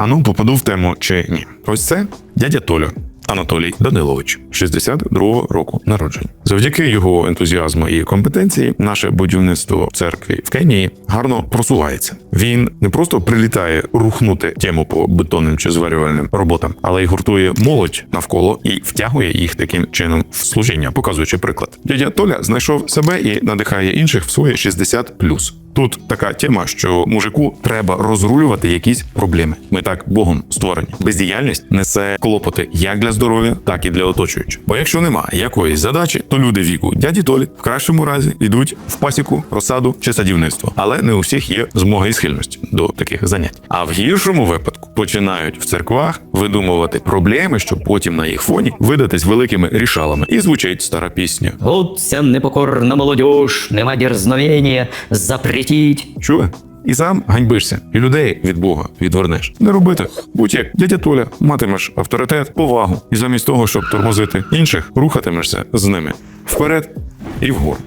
А ну попаду в тему чи ні. Ось це дядя Толя. Анатолій Данилович, 62-го року народження. Завдяки його ентузіазму і компетенції, наше будівництво церкви в Кенії гарно просувається. Він не просто прилітає рухнути тему по бетонним чи зварювальним роботам, але й гуртує молодь навколо і втягує їх таким чином в служіння, показуючи приклад. Дядя Толя знайшов себе і надихає інших в своє 60+. Тут така тема, що мужику треба розрулювати якісь проблеми. Ми так Богом створені. Бездіяльність несе клопоти як для здоров'я, так і для оточуючих. Бо якщо немає якоїсь задачі, то люди віку дяді Толі в кращому разі йдуть в пасіку, розсаду чи садівництво. Але не у всіх є змоги і схильності до таких занять. А в гіршому випадку починають в церквах видумувати проблеми, щоб потім на їх фоні видатись великими рішалами. І звучить стара пісня. Вся непокорна молодежь, нема дерзновения запретить. Чули? І сам ганьбишся, і людей від Бога відвернеш. Не роби так. Будь як дядя Толя, матимеш авторитет, повагу, і замість того, щоб тормозити інших, рухатимешся з ними вперед і вгору.